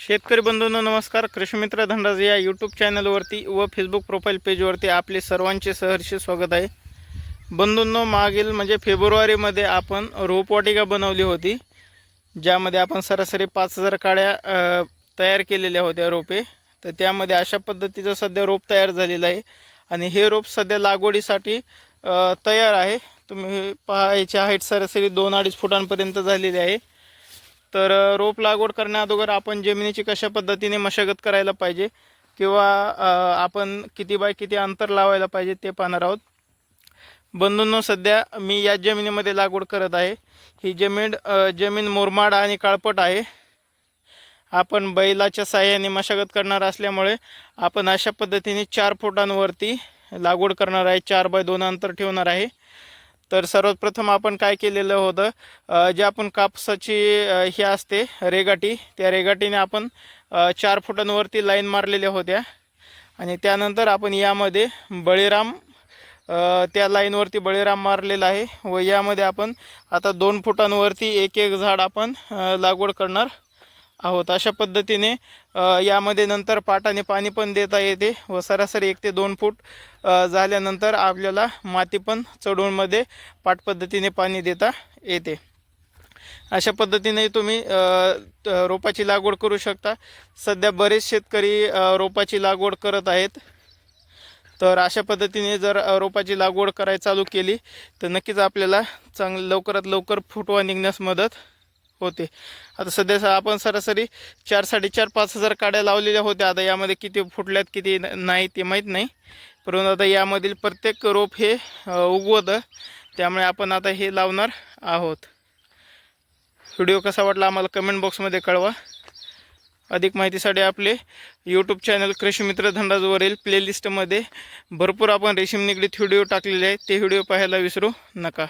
शेतकरी बंधूंनो नमस्कार. कृषीमित्र धनराज या यूट्यूब चॅनलवरती व फेसबुक प्रोफाईल पेजवरती आपले सर्वांचे सहर्ष स्वागत आहे. बंधूंनो मागील म्हणजे फेब्रुवारीमध्ये आपण रोपवाटिका बनवली होती ज्यामध्ये आपण सरासरी पाच हजार काड्या तयार केलेल्या होत्या रोपे. तर त्यामध्ये अशा पद्धतीचं सध्या रोप तयार झालेलं आहे. आणि हे रोप सध्या लागवडीसाठी तयार आहे. तुम्ही पहा याची हाईट सरासरी दोन अडीच फुटांपर्यंत झालेली आहे. तर रोप लागवड करण्याअगोदर आपण जमिनीची कशा पद्धतीने मशागत करायला पाहिजे किंवा आपण किती बाय किती अंतर लावायला पाहिजे ते पाहणार आहोत. बंधूंनो सध्या मी या जमिनीमध्ये लागवड करत आहे. ही जमीन जमीन मुरमाड आणि काळपट आहे. आपण बैलाच्या साह्याने मशागत करणार असल्यामुळे आपण अशा पद्धतीने चार फुटांवरती लागवड करणार आहे. चार बाय दोन अंतर ठेवणार आहे. तर सर्वप्रथम आपण काय केलेलं होतं? जे आपण कापसाची हे ही असते रेगाटी त्या रेगाटीने आपण चार फुटांवरती लाईन मारलेल्या होत्या. आणि त्यानंतर आपण यामध्ये बळीराम त्या लाईनवरती बळीराम मारलेला आहे व यामध्ये आपण आता दोन फुटांवरती एक एक झाड आपण लागवड करणार. आहोत. अशा पद्धतीने यामध्ये नंतर पाटाने पाणी पण देता येते व सरासरी एक ते दोन फूट झाल्यानंतर आपल्याला माती पण चढवूनमध्ये पाट पद्धतीने पाणी देता येते. अशा पद्धतीने तुम्ही रोपाची लागवड करू शकता. सध्या बरेच शेतकरी रोपाची लागवड करत आहेत. तर अशा पद्धतीने जर रोपाची लागवड करायला चालू केली तर नक्कीच आपल्याला चांगलं लवकरात लवकर फुटवा निघण्यास मदत होते. आता सध्या आपण सरासरी चार साडेचार पाच हजार काड्या लावलेल्या होत्या. आता यामध्ये किती फुटल्यात किती नाही ते माहीत नाही. परंतु आता यामधील प्रत्येक रोप हे उगवतं. त्यामुळे आपण आता हे लावणार आहोत. व्हिडिओ कसा वाटला आम्हाला कमेंट बॉक्समध्ये कळवा. अधिक माहितीसाठी आपले यूट्यूब चॅनल कृषी मित्र धनराजवरील प्लेलिस्टमध्ये भरपूर आपण रेशीम निगडीत व्हिडिओ टाकलेले आहेत. ते व्हिडिओ पाहायला विसरू नका.